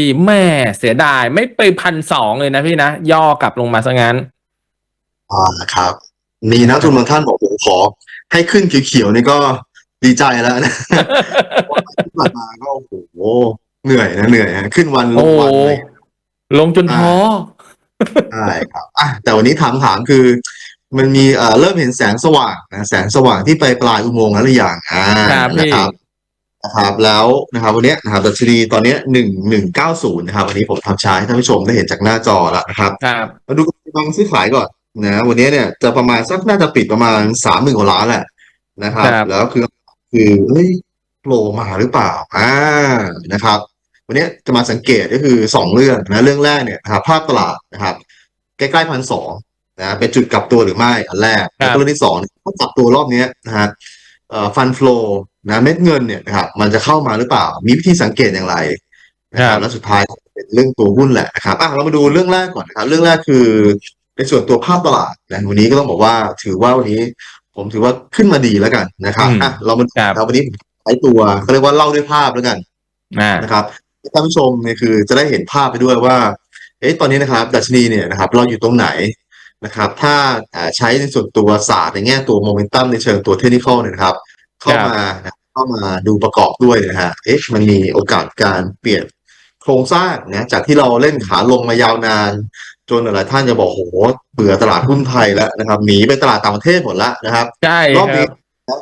ที่แม่เสียดายไม่ไปพันสองเลยนะพี่นะ ย่อกลับลงมาซะงั้นอ่าครับ มีนักทุนบางท่านบอกผมขอ ให้ขึ้นเขียวๆนี่ก็ดีใจแล้วนะที่ผ่านมาก็โอ้โหเหนื่อยนะเหนื่อยฮะขึ้นวันลโอ้งวันเลยลงจนท้อใช่ครับอะแต่วันนี้ถามถามคือ มันมีเอ่อเริ่มเห็นแสงสว่างนะแสงสว่างที่ไปปลายอุโมงค์แล้วหรือยังอ่าครับพี่นะครับ นะครับแล้วนะครับวันเนี้ยนะครับดัชนีตอนเนี้ยหนึ่งหนึ่งเก้าศูนย์นะครับวันนี้ผมทำช้าให้ท่านผู้ชมได้เห็นจากหน้าจอแล้วนะครับครับมาดูกำลังซื้อขายก่อนนะวันนี้เนี่ยจะประมาณสักน่าจะปิดประมาณสามหมื่นกว่าล้านแหละนะครับครับ แล้วคือคือเฮ้ยโผล่มาหรือเปล่าอ่านะครับ วันนี้จะมาสังเกตก็คือสองเรื่องนะเรื่องแรกเนี่ยนะครับภาพตลาดนะครับ ใกล้ๆพันสองนะเป็นจุดกลับตัวหรือไม่อันแรกครับแล้วก็เรื่องที่สองถ้ากลับตัวรอบเนี้ยนะฮะเอ่อฟันฟลู นะเม็ดเงินเนี่ยนะครับมันจะเข้ามาหรือเปล่า มีวิธีสังเกตอย่างไรนะคครัรับบแล้วสุดท้ายเป็นเรื่องตัวหุ้นแหละนะครับอะเรามาดูเรื่องแรกก่อนนะครับ เรื่องแรกคือในส่วนตัวภาพตลาดนะวันนี้ก็ต้องบอกว่าถือว่าวันนี้ ผมถือว่าขึ้นมาดีแล้วกันนะครับอืมอะเรามาดูครับครับวันนี้ผมใช้ตัวเขาเรียกว่าเล่าด้วยภาพแล้วกันอ่านะครับให้ท่านผู้ชมเนี่ยคือจะได้เห็นภาพไปด้วยว่า เอ๊ะตอนนี้นะครับ ดัชนีเนี่ยนะครับ เราอยู่ตรงไหนนะครับ ถ้าอ่าใช้ในส่วนตัวศาสตร์ในแง่ตัวโมเมนตัมในเชิงตัวเทคนิคอลเนี่ยนะครับ เข้ามานะ เข้ามาดูประกอบด้วยนะฮะ เอ๊ะมันมีโอกาสการเปลี่ยนโครงสร้างนะจากที่เราเล่นขาลงมายาวนาน จนหลายท่านจะบอกโหเบื่อตลาดหุ้นไทยแล้วนะครับหนีไปตลาดต่างประเทศหมดแล้วนะครับใช่รอบครันี้บนะ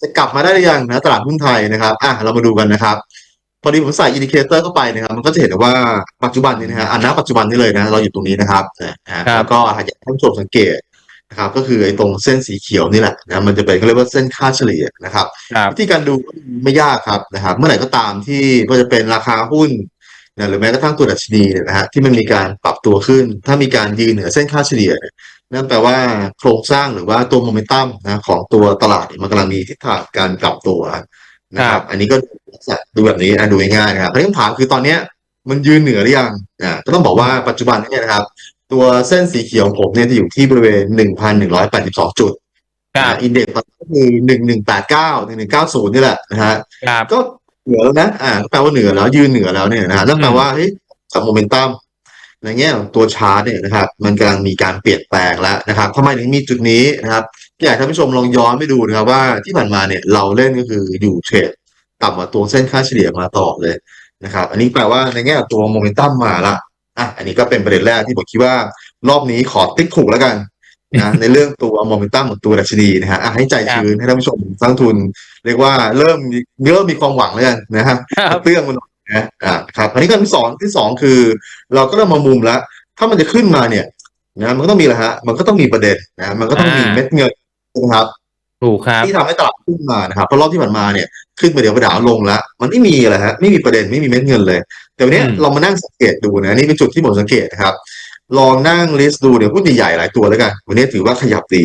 จะกลับมาได้หรือยังนะตลาดหุ้นไทยนะครับอะเรามาดูกันนะครับ พอดีผมใส่อินดิเคเตอร์เข้าไปนะครับมันก็จะเห็นได้ว่าปัจจุบันนี้นะฮะอันนะปัจจุบันนี้เลยนะ เราอยู่ตรงนี้นะครับนะฮะครับแล้วก็อยากให้ท่านผู้ชมสังเกต นะครับก็คือไอ้ตรงเส้นสีเขียวนี่แหละนะมันจะเป็นเขาเรียกว่าเส้นค่าเฉลี่ยนะครับครับ วิธีการดูไม่ยากครับนะครับ เมื่อไหร่ก็ตามที่ก็จะเป็นราคาหุ้นนะหรือแม้กระทั่งตัวดัชนีเนี่ยนะฮะที่มันมีการปรับตัวขึ้น ถ้ามีการยืนเหนือเส้นค่าเฉลี่ยเนี่ยนั่นแปลว่าโครงสร้างหรือว่าตัวโมเมนตัมนะของตัวตลาดเนี่ยมันกำลังมีทิศทางการกลับตัวนะคครัรับบอันนี้ก็ดูแบบนี้นะดูง่ายๆนะครับคำถามคือตอนเนี้ยมันยืนเหนือหรือยังอ่าก็ต้องบอกว่าปัจจุบันนี้นะครับ ตัวเส้นสีเขียวของผมเนี่ยจะอยู่ที่บริเวณ 1,182 จุดครับอินเด็กซ์ก็คือหนึ่งหนึ่งแปดเก้าหนึ่งหนึ่งเก้าศูนย์นี่แหละนะฮะครับก็เหนือแล้วนะอ่าก็แปลว่าเหนือแล้วยืนเหนือแล้วเนี่ยนะฮะนั่นแปลว่าเฮ้ยกับโมเมนตัมในแง่ของตัวชาร์ตเนี่ยนะครับ มันกำลังมีการเปลี่ยนแปลงแล้วนะครับทำไมถึงมีจุดนี้นะครับอยากให้ท่านผู้ชมลองย้อนไปดูนะครับว่าที่ผ่านมาเนี่ยเราเล่นก็คืออยู่เทรดต่ำกว่าตัวเส้นค่าเฉลี่ยมาต่อเลยนะครับ อันนี้แปลว่าในแง่ของตัวโมเมนตัมมาละ อะอันนี้ก็เป็นประเด็นแรกที่ผมคิดว่ารอบนี้ขอติ๊กถูกแล้วกันนะในเรื่องตัวโมเมนตัมของตัวดัชนีนะฮะอะให้ใจชื้นให้ท่านผู้ชมนักลงทุน เรียกว่าเริ่มมีเริ่มมีความหวังแล้วกันนะฮะครับเตื้องมันหน่อยนะอ่าครับอันนี้ก็ที่สองที่สองคือ เราก็เริ่มมามุมแล้ว ถ้ามันจะขึ้นมาเนี่ยนะมันก็ต้องมีแหละฮะ มันก็ต้องมีประเด็นนะมันก็ต้องมีอ่าเม็ดเงินนะครับ ถูกครับที่ทำให้ตลาดขึ้นมานะครับเพราะรอบที่ผ่านมาเนี่ยขึ้นไปเดี๋ยวไปด่าลงแล้วมันไม่มีอะไรฮะไม่มีประเด็นไม่มีเม็ดเงินเลย แต่วันเนี้ยอืมเรามานั่งสังเกตดูนะนี่เป็นจุดที่ผมสังเกตนะครับลองนั่งลิสต์ดูเนี่ยหุ้นใหญ่ๆหลายตัวแล้วกัน วันนี้ถือว่าขยับดี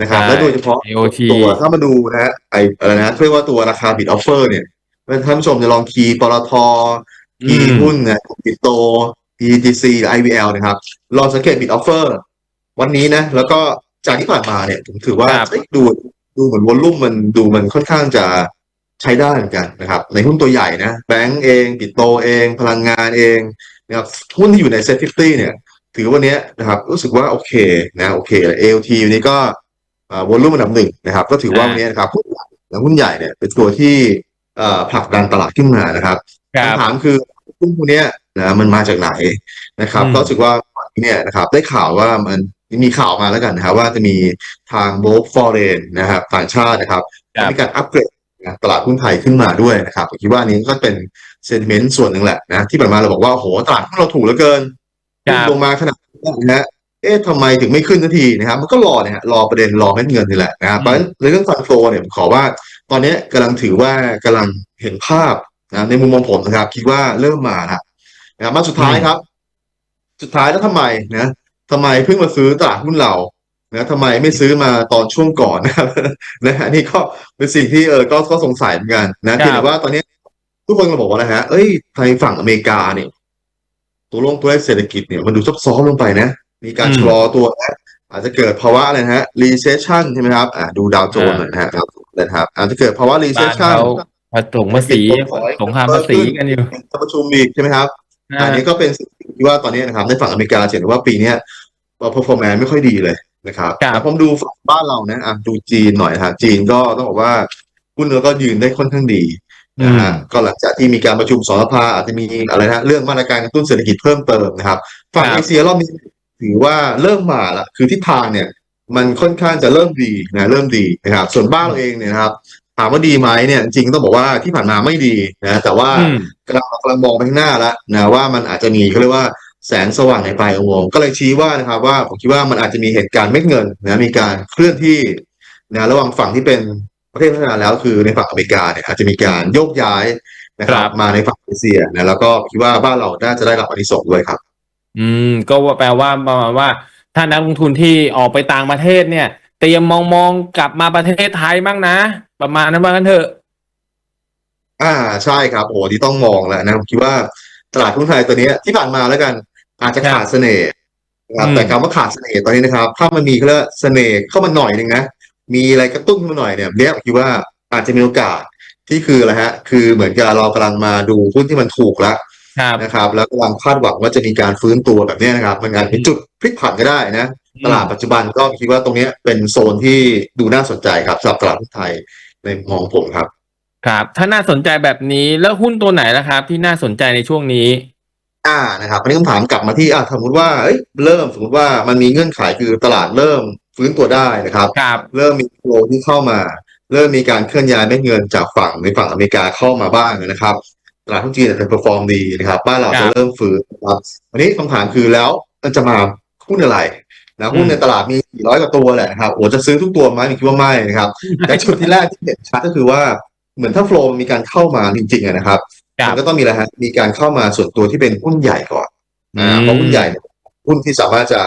นะครับใช่แล้วโดยเฉพาะ AOT ตัวถ้ามาดูนะฮะไออะไรนะเรียกว่าตัวราคาบิดออฟเฟอร์เนี่ยท่านผู้ชมจะลองคีย์ปตทคีย์อืมหุ้นนะบิดโต PTC หรือ IVL นะครับ ลองสังเกตบิดออฟเฟอร์วันนี้นะ แล้วก็จากที่ผ่านมาเนี่ยผมถือว่าครับเอ้ยดู ดูเหมือนวอลลุ่มมันดูมันค่อนข้างจะใช้ได้เหมือนกันนะครับ ในหุ้นตัวใหญ่นะแบงก์เองบิดโตเอง พลังงานเองนะครับหุ้นที่อยู่ในเซ็ตฟิฟตี้เนี่ย ถือวันเนี้ยนะครับรู้สึกว่าโอเคนะโอเคเลย ALT วันนี้ก็วอลลุ่มอันดับหนึ่งนะครับ ก็ถือว่าอ่าวันนี้นะครับหุ้นใหญ่และหุ้นใหญ่เนี่ยเป็นตัวที่เอ่อผลักดันตลาดขึ้นมานะครับครับคำถามคือหุ้นพวกเนี้ยนะมันมาจากไหนนะครับอืมก็รู้สึกว่าก่อนนี้เนี่ยนะครับ ได้ข่าวว่ามัน มีข่าวมาแล้วกันนะครับว่าจะมีทางโบลฟอร์เรนนะครับต่างชาตินะครับครับมีการอัปเกรดนะตลาดหุ้นไทยขึ้นมาด้วยนะครับผมคิดว่าอันนี้ก็เป็นเซน t ิเมนต์ส่วนหนึ่งแหละนะที่ผ่านมาเราบอกว่าโอ้โหตลาดหุ้นเราถูกเหลือเกินครับลงมาขนาดนี้นะฮะเอ๊ะทำไมถึงไม่ขึ้นสักทีนะครับมันก็รอเนี่ยฮะรอประเด็นรอเม็ดเงินนี่แหละนะครับเพราะฉะนั้นในเรื่องฟันโฟเนี่ยผมขอว่า ตอนนี้กำลังถือว่ากำลังเห็นภาพนะในมุมมองผมนะครับ คิดว่าเริ่มมาแล้วนะครับมาสุดท้ายครับ สุดท้ายแล้วทำไมนะ ทำไมเพิ่งมาซื้อตลาดหุ้นเรานะทำไมไม่ซื้อมาตอนช่วงก่อนนะครับนะฮะนี่ก็เป็นสิ่งที่เออก็ก็สงสัยเหมือนกันนะเพียงแต่ว่าตอนนี้ทุกคนก็บอกว่านะฮะเอ้ยทางฝั่งอเมริกาเนี่ย ตัวลงตัวเลขเศรษฐกิจเนี่ยมันดูซับซ้อนลงไปนะ มีการอืมชะลอตัวนะอาจจะเกิดภาวะอะไรนะฮะ recession ใช่ไหมครับอ่าดูดาวโจนส์หน่อยนะฮะครับนะครับ อาจจะเกิดภาวะบ้าน recession เขาผสมภาษีสงครามภาษีกันอยู่จะประชุมอีกใช่ไหมครับอ่าอันนี้ก็เป็นสิ่ง ที่ว่าตอนนี้นะครับในฝั่งอเมริกาจะเห็นว่าปีเนี้ย performance ไม่ค่อยดีเลยนะครับครับแต่ผมดูฝั่งบ้านเรานะอะดูจีนหน่อยนะฮะจีนก็ต้องบอกว่าหุ้นเราก็ยืนได้ค่อนข้างดีนะฮะก็หลังจากที่มีการประชุมสองสภาอาจจะมีอะไรนะเรื่องมาตรการกระตุ้นเศรษฐกิจเพิ่มเติมนะครับฝั่งครับเอเชียรอบนี้ถือว่าเริ่มมาละคือทิศทางเนี่ย มันค่อนข้างจะเริ่มดีนะเริ่มดีนะครับ ส่วนบ้านเราเองเนี่ยนะครับ ถามว่าดีไหมเนี่ยจริงๆต้องบอกว่าที่ผ่านมาไม่ดีนะแต่ว่าอืมกำลังกำลังมองไปข้างหน้าแล้วนะว่ามันอาจจะมีเขาเรียกว่าแสงสว่างในปลายอุโมงค์ก็เลยชี้ว่านะครับว่าผมคิดว่ามันอาจจะมีเหตุการณ์เม็ดเงินนะมีการเคลื่อนที่นะระหว่างฝั่งที่เป็นประเทศพัฒนาแล้วคือในฝั่งอเมริกาเนี่ยอาจจะมีการโยกย้ายนะครัครับบมาในฝั่งเอเชียนะแล้วก็คิดว่าบ้านเราน่าจะได้รับอานิสงส์ด้วยครับ อืม ก็ว่าแปลว่าประมาณว่า ถ้านักลงทุนที่ออกไปต่างประเทศเนี่ย เตรียมมองมองกลับมาประเทศไทยบ้างนะ ประมาณนั้นว่ากันเถอะ อ่าใช่ครับโอ้โหที่ต้องมองแล้วนะผมคิดว่าตลาดหุ้นไทยตัวเนี้ยที่ผ่านมาแล้วกัน อาจจะครับขาดเสน่ห์นะครับอืมแต่คำว่าขาดเสน่ห์ตอนนี้นะครับ ถ้ามันมีเขาเรียกว่าเสน่ห์เข้ามาหน่อยหนึ่งนะมีอะไรกระตุ้นขึ้นมาหน่อยเนี่ยเนี่ยผมคิดว่าอาจจะมีโอกาสที่คืออะไรฮะ คือเหมือนกับเรากำลังมาดูหุ้นที่มันถูกแล้วครับนะครับ แล้วกำลังคาดหวังว่าจะมีการฟื้นตัวแบบเนี้ยนะครับมันอาจเป็นจุดพลิกผันก็ได้นะตลาดปัจจุบันก็คิดว่าตรงเนี้ยเป็นโซนที่ดูน่าสนใจครับสำหรับตลาดหุ้นไทย ในมุมมองผมครับ ครับ ถ้าน่าสนใจแบบนี้แล้วหุ้นตัวไหนล่ะครับ ที่น่าสนใจในช่วงนี้ อ่านะครับอันนี้คำถามกลับมาที่อ่าสมมติว่าเอ้ยเริ่มสมมติว่ามันมีเงื่อนไขคือตลาดเริ่มฟื้นตัวได้นะครับครับ เริ่มมีโฟลที่เข้ามา เริ่มมีการเคลื่อนย้ายเม็ดเงินจากฝั่งในฝั่งอเมริกาเข้ามาบ้างนะครับตลาดหุ้นจีนอาจจะเปอร์ฟอร์มดีนะครับบ้านเราครัจะบ เริ่มฟื้นนะครับวันนี้คำถามคือแล้วมันจะมาหุ้นอะไร นะหุ้นอืมในตลาดมี 400 กว่าตัวแหละนะครับโอ้จะซื้อทุกตัวไหมผมคิดว่าไม่นะครับแต่จุดที่แรกที่เห็นชัดก็คือว่าเหมือนถ้าโฟลมีการเข้ามาจริงๆอะนะครับครัมับนก็ต้องมีอะไรฮะมีการเข้ามาส่วนตัวที่เป็นหุ้นใหญ่ก่อนอืนะมเพราะหุ้นใหญ่เนี่ยหุ้นที่สามารถจะ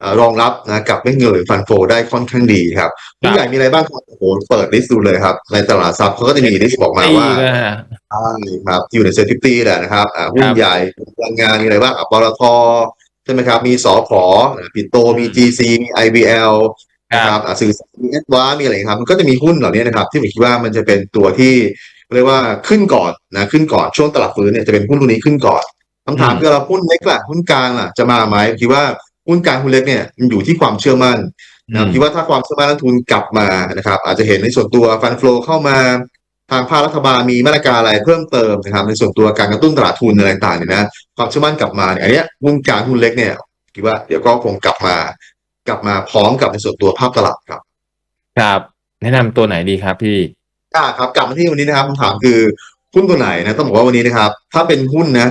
เอ่อรองรับนะกับเม็ดเงินหรือฟันโฟได้ค่อนข้างดีครับหุ้นใหญ่มีอะไรบ้างครับโอ้โหเปิดลิสต์ดูเลยครับ ในตลาดซับเขาก็จะมีลิสต์บอกมาตีว่าเลยฮะใช่ครับอยู่ในเซฟิตี้แหละนะครับอ่าหุ้นครับใหญ่พลังงานมีอะไรบ้างอะปตท ใช่ไหมครับ มีสอพอปิโต มี GC มี IBL คนะครัรับบอะสื่อสารมีแอดวามีอะไรครับ มันก็จะมีหุ้นเหล่านี้นะครับ ที่ผมคิดว่ามันจะเป็นตัวที่เรียกว่าขึ้นก่อนนะขึ้นก่อนช่วงตลาดฟื้นเนี่ยจะเป็นหุ้นตัวนี้ขึ้นก่อนคำถามอืมคือเราหุ้นเล็กล่ะหุ้นกลางล่ะจะมาไหมผมคิดว่าหุ้นกลางหุ้นเล็กเนี่ยมันอยู่ที่ความเชื่อมั่นนะครับคิดว่าถ้าความเชื่อมั่นนักทุนกลับมานะครับ อาจจะเห็นในส่วนตัวฟันฟลเข้ามา ทางภาครัฐบาลมีมาตรการอะไรเพิ่มเติมนะครับ ในส่วนตัวการกระตุ้นตลาดทุนอะไรต่างๆเนี่ยนะความเชื่อมั่นกลับมาเนี่ยอันเนี้ยหุ้นกลางหุ้นเล็กเนี่ยคิดว่าเดี๋ยวก็คงกลับมากลับมาพร้อมกับในส่วนตัวภาพตลาดครับ ครับ แนะนำตัวไหนดีครับพี่อ่าครับ กลับมาที่วันนี้นะครับคำถามคือหุ้นตัวไหนนะต้องบอกว่าวันนี้นะครับ ถ้าเป็นหุ้นนะ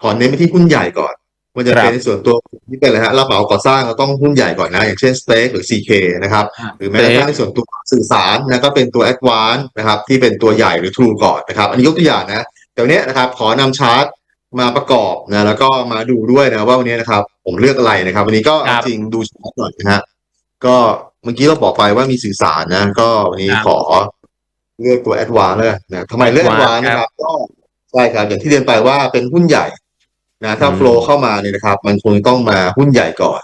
ขอเน้นไปที่หุ้นใหญ่ก่อน มันจะครับเป็นในส่วนตัวที่เป็นอะไรฮะรับเหมาก่อสร้างเราต้องหุ้นใหญ่ก่อนนะ อย่างเช่นสเต็กหรือ CK นะครับ หรือแม้กระทั่งในส่วนตัวสื่อสารนะก็เป็นตัว a d v a n c e นะครับ ที่เป็นตัวใหญ่หรือ True ก่อนนะครับ อันนี้ยกตัวอย่างนะเดี๋ยวนี้นะครับ ขอนำชาร์ตมาประกอบนะแล้วก็มาดูด้วยนะว่าวันนี้นะครับ ผมเลือกอะไรนะครับ วันนี้ก็ครับจริงดูชาร์ตหน่อยนะฮะก็เมื่อกี้เราบอกไปว่ามีสื่อสารนะ ก็วันนี้ครับขอเลือกตัว a d v a n c e เลยนะทำไมเลือก a d v a n c e Advance นะครับก็ใช่ครับอย่างที่เรียนไปว่าเป็นหุ้นใหญ่ นะถ้าอืมโฟลเข้ามาเนี่ยนะครับ มันคงต้องมาหุ้นใหญ่ก่อน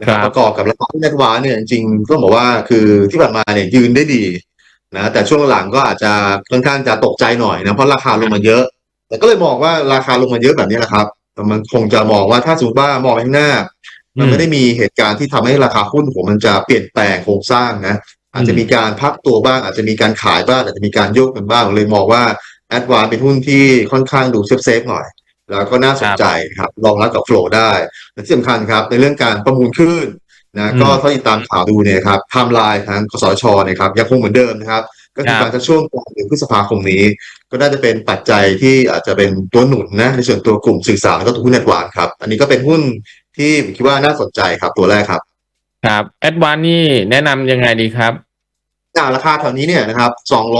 นะครับครับประกอบกับราคาที่แอดวานซ์เนี่ยจริงๆต้องบอกว่าคือที่ผ่านมาเนี่ยยืนได้ดีนะแต่ช่วงหลังก็อาจจะค่อนข้างจะตกใจหน่อยนะเพราะราคาลงมาเยอะ แต่ก็เลยมองว่าราคาลงมาเยอะแบบนี้แหละครับแต่มันคงจะมองว่าถ้าสมมติว่ามองไปข้างหน้า มันไม่ได้มีเหตุการณ์ที่ทำให้ราคาหุ้นผมมันจะเปลี่ยนแปลงโครงสร้างนะอาจจะมีการพักตัวบ้าง อาจจะมีการขายบ้างอาจจะมีการโยกกันบ้างเลยมองว่าแอดวานเป็นหุ้นที่ค่อนข้างดูเซฟเซฟๆหน่อย แล้วก็น่าสนใจครับรองรับกับโฟลได้และที่สำคัญครับในเรื่องการประมูลขึ้นนะอืมก็ถ้าติดตามข่าวดูเนี่ยครับไทม์ไลน์ทางกสชเนี่ยครับยังคงเหมือนเดิมนะครับ ก็คือครับการจะช่วงกลางเดือนพฤษภาคมนี้ ก็น่าจะเป็นปัจจัยที่อาจจะเป็นตัวหนุนนะในส่วนตัวกลุ่มสื่อสารแล้วก็ตัวหุ้นแอดวานซ์ครับ อันนี้ก็เป็นหุ้นที่ผมคิดว่าน่าสนใจครับตัวแรกครับ ครับแอดวานนี่แนะนำยังไงดีครับอ่าราคาแถวนี้เนี่ยนะครับ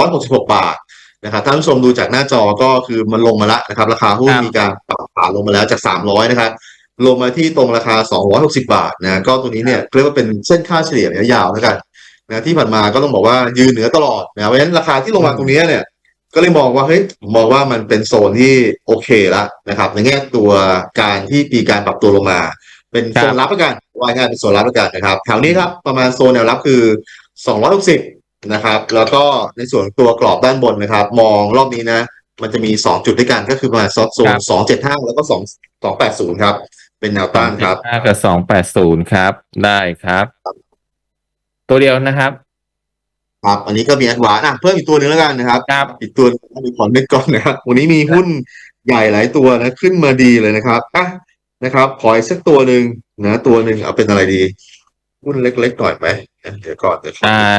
266 บาท นะครับท่านผู้ชมดูจากหน้าจอก็คือมันลงมาแล้วนะครับ ราคาหุ้นครับมีการปรับฐานลงมาแล้วจาก 300 นะครับลงมาที่ตรงราคา 260 บาทนะก็ตัวนี้เนี่ยเรียกว่าเป็นเส้นค่าเฉลี่ยระยะยาวแล้วกันนะที่ผ่านมาก็ต้องบอกว่ายืนเหนือตลอดนะเพราะฉะนั้นราคาที่ลงมาตรงนี้เนี่ย ก็เลยมองว่าเฮ้ยมองว่ามันเป็นโซนที่โอเคแล้วนะครับ ในแง่ตัวการที่มีการปรับตัวลงมา เป็นโซนรับแล้วกันวายงานเป็นโซนรับแล้วกันนะครับแถวนี้ครับประมาณโซนแนวรับคือ 260 นะครับ แล้วก็ในส่วนตัวกรอบด้านบนนะครับ มองรอบนี้นะ มันจะมีสองจุดด้วยกันก็คือประมาณซอฟโซคนรับสองเจ็ดห้าแล้วก็สองสองแปดศูนย์ครับ เป็นแนวต้านครับห้ากับสองแปดศูนย์ครับ ได้ครับ ตัวเดียวนะครับ ครับ อันนี้ก็มีแอดวานอะเพิ่มอีกตัวหนึงแล้วกันนะครับครับอีกตัวหนึ่งมีขอนึกก่อนนะครับวันนี้มีหุ้นใหญ่หลายตัวนะขึ้นมาดีเลยนะครับอะนะครับขออีกสักตัวหนึ่งนะ ตัวหนึ่งเอาเป็นอะไรดีหุ้นเล็กๆหน่อยไหมอะเดี๋ยวก่อนเดี๋ยวขอได้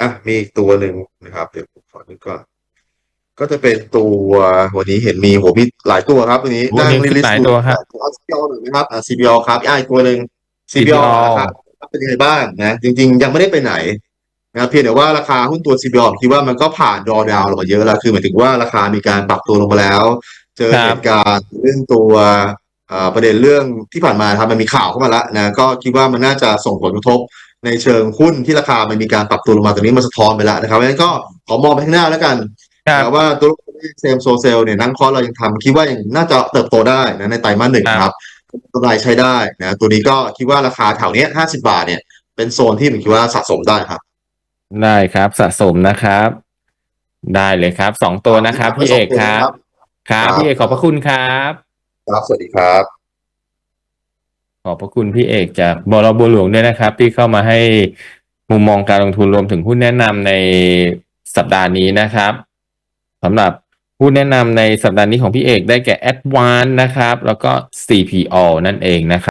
อะมีอีกตัวหนึ่งนะครับ เดี๋ยวผมขอนึกก่อนก็จะเป็นตัววันนี้เห็นมีโหมีหลายตัวครับวันนี้วันนี้ขึ้นหลายตัวครับเอา CPO หน่อยนะครับอะ CPO ครับอะอีกตัวหนึ่ง CPO CPO นะครับเป็นยังไงบ้างนะ จริง ๆ ยังไม่ได้ไปไหนนะครับเพียงแต่ว่าราคาหุ้นตัว CPO ผมคิดว่ามันก็ผ่านดอดาวลงมาเยอะแล้ว คือหมายถึงว่าราคามีการปรับตัวลงมาแล้ว เจอครับเหตุการณ์เรื่องตัวอ่าประเด็นเรื่องที่ผ่านมาครับมันมีข่าวเข้ามาแล้วนะก็คิดว่ามันน่าจะส่งผลกระทบ ในเชิงหุ้นที่ราคามันมีการปรับตัวลงมาตรงนี้มันสะท้อนไปแล้วนะครับเพราะฉะนั้นก็ขอมองไปข้างหน้าแล้วกันครับแต่ว่าตัวเซมโซเซลเนี่ยนั่งคอร์สเรายังทำคิดว่ายังน่าจะเติบโตได้นะในไตรมาสหนึ่งครับครับกำไรใช้ได้นะตัวนี้ก็คิดว่าราคาแถวเนี้ห้าสิบาทเนี่ยเป็นโซนที่ผมคิดว่าสะสมได้ครับ ได้ครับสะสมนะครับ ได้เลยครับสองตัวนะครับ พี่เอกครับ ครับครับพี่เอกขอบพระคุณครับ ครับสวัสดีครับ ขอบพระคุณพี่เอกจากบลบัวหลวงด้วยนะครับ ที่เข้ามาให้มุมมองการลงทุนรวมถึงหุ้นแนะนำในสัปดาห์นี้นะครับสำหรับหุ้นแนะนำในสัปดาห์นี้ของพี่เอกได้แก่ a d v a n c e นะครับ แล้วก็ CPO นั่นเองนะครับ